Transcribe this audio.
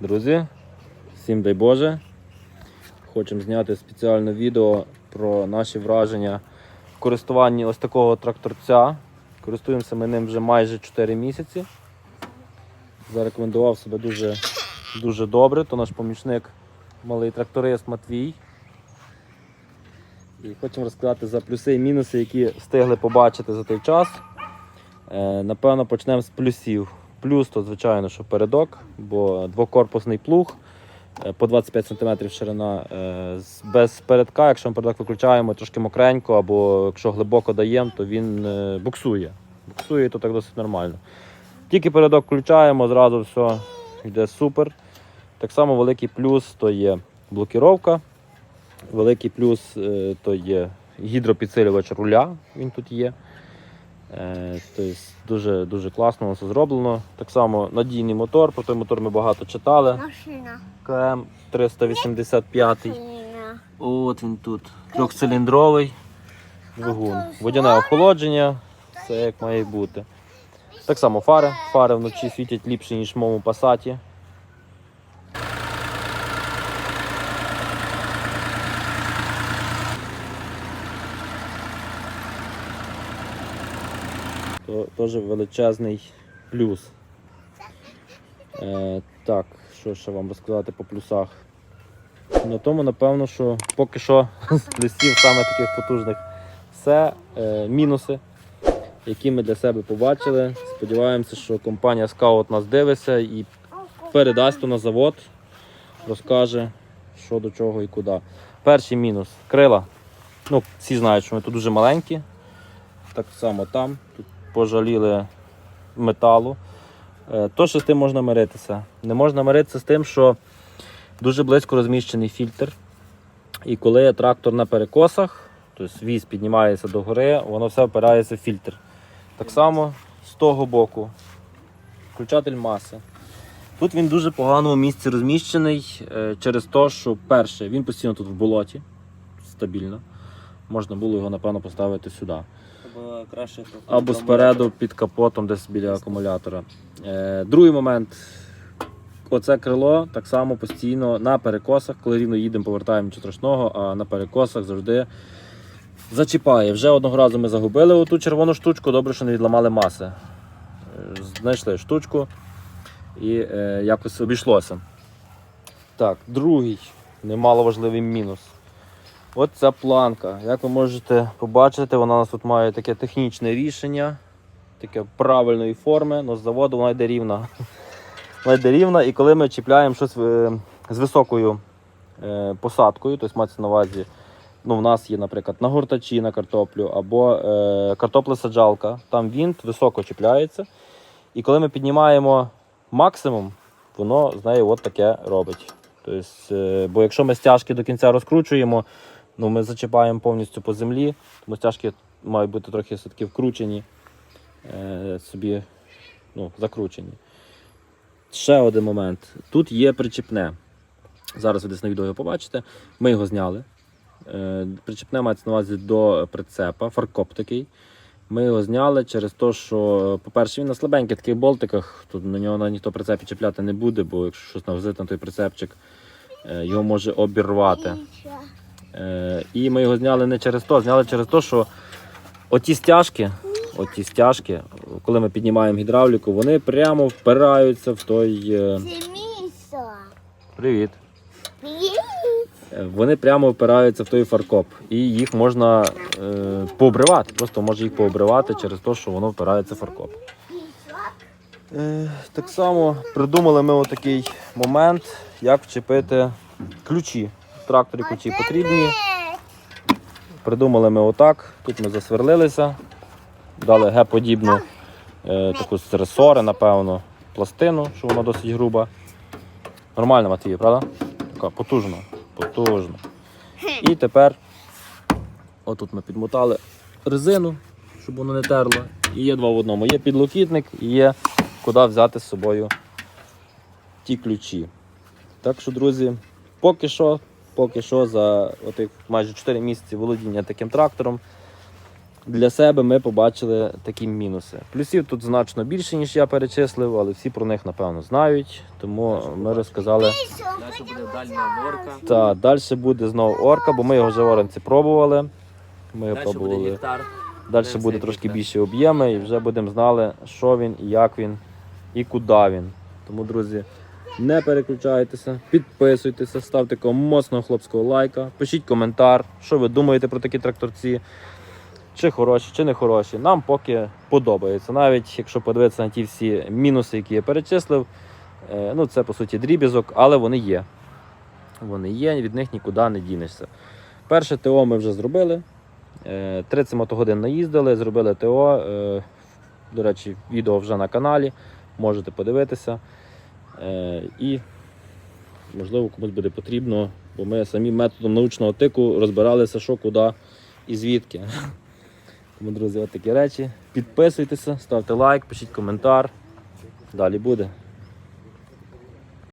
Друзі, всім дай Боже. Хочемо зняти спеціальне відео про наші враження в користуванні ось такого тракторця. Користуємося ми ним вже майже 4 місяці. Зарекомендував себе дуже, дуже добре. То наш помічник, малий тракторист Матвій. І хочемо розказати за плюси і мінуси, які встигли побачити за той час. Е, Напевно, почнемо з плюсів. Плюс то, звичайно, що передок, бо двокорпусний плуг е, по 25 см ширина. е, Без передка, якщо ми передок виключаємо трошки мокренько, або якщо глибоко даємо, то він е, буксує. Буксує, то так досить нормально. Тільки передок включаємо, зразу все йде супер. Так само великий плюс то є блокіровка. Великий плюс то є гідропідсилювач руля, він тут є. Е, Тобто дуже, дуже класно все зроблено. Так само надійний мотор, про той мотор ми багато читали. Машина. КМ 385. Машина. От він тут. Трьохциліндровий двигун. Водяне охолодження, все як має бути. Так само фари. Фари вночі світять ліпше, ніж в моєму пасаті. То теж величезний плюс. Е, так, що ще вам розказати по плюсах? На тому, напевно, що поки що з плюсів саме таких потужних все е, мінуси, які ми для себе побачили. Сподіваємося, що компанія Scout нас дивиться і передасть на завод, розкаже, що до чого і куди. Перший мінус крила. Ну, всі знають, що вони тут дуже маленькі. Так само там. Тут пожаліли металу. Е, То, що з тим можна миритися. Не можна миритися з тим, що дуже близько розміщений фільтр. І коли трактор на перекосах, тобто віз піднімається до гори, воно все опирається в фільтр. Так само з того боку. Включатель маси. Тут він в дуже поганому місці розміщений е, через те, що перше, він постійно тут в болоті, стабільно. Можна було його, напевно, поставити сюди. Або трохи Або спереду під капотом, десь біля акумулятора. Е, другий момент. Оце крило так само постійно на перекосах, коли рівно їдемо, повертаємо нічого страшного, а на перекосах завжди зачіпає. Вже одного разу ми загубили оту червону штучку, добре, що не відламали маси. Е, Знайшли штучку і е, якось обійшлося. Так, другий немало важливий мінус. От ця планка. Як ви можете побачити, вона у нас тут має таке технічне рішення, таке правильної форми, але з заводу вона йде рівна. Вона йде рівна, і коли ми чіпляємо щось е, з високою е, посадкою, тобто мається на увазі, ну, в нас є, наприклад, на гуртачі на картоплю або е, картоплесаджалка, там вінт високо чіпляється. І коли ми піднімаємо максимум, воно з нею от таке робить. Тобто, е, бо якщо ми стяжки до кінця розкручуємо, ну, ми зачіпаємо повністю по землі, тому стяжки мають бути трохи все-таки вкручені, е, собі ну, закручені. Ще один момент. Тут є причіпне. Зараз ви десь на відео його побачите. Ми його зняли. Е, Причіпне мається на увазі до прицепа, фаркоп такий. Ми його зняли через те, що, по-перше, він на слабеньких таких болтиках, тут на нього ніхто прицепі чіпляти не буде, бо якщо щось навзити на той прицепчик, е, його може обірвати. Е, І ми його зняли не через то, зняли через те, що оті стяжки, оті стяжки, коли ми піднімаємо гідравліку, вони прямо впираються в той. е, Це місо. Привіт. Привіт. Е, Вони прямо впираються в той фаркоп. І їх можна е, пообривати. Просто може їх пообривати через те, що воно впирається в фаркоп. Е, так само придумали ми отакий момент, як вчепити ключі. В тракторі потрібні. Придумали ми отак. Тут ми засверлилися, дали Г-подібну е, таку з ресори, напевно, пластину, що вона досить груба. Нормально, Матвій, правда? Така потужна. Потужна. І тепер отут ми підмотали резину, щоб воно не терло. І є два в одному. Є підлокітник і є куди взяти з собою ті ключі. Так що, друзі, поки що, поки що за отих майже 4 місяці володіння таким трактором для себе ми побачили такі мінуси. Плюсів тут значно більше, ніж я перечислив, але всі про них напевно знають. Тому ми розказали. Далі буде дальня норка. Та далі буде знову орка, бо ми його вже в оранці пробували. Ми його Далі буде пробували. гектар. Далі Це буде трошки буде. більші об'єми і вже будемо знали, що він, як він і куди він. Тому, друзі, не переключайтеся, підписуйтеся, ставте такого моцного хлопського лайка, пишіть коментар, що ви думаєте про такі тракторці. Чи хороші, чи не хороші. Нам поки подобається. Навіть якщо подивитися на ті всі мінуси, які я перечислив, е, ну це по суті дрібізок, але вони є. Вони є, від них нікуди не дінешся. Перше ТО ми вже зробили. Е, 30 мотогодин наїздили, зробили ТО. Е, До речі, відео вже на каналі. Можете подивитися. Е, І, можливо, комусь буде потрібно, бо ми самі методом научного тику розбиралися, що куди і звідки. Тому, друзі, от такі речі. Підписуйтеся, ставте лайк, пишіть коментар. Далі буде.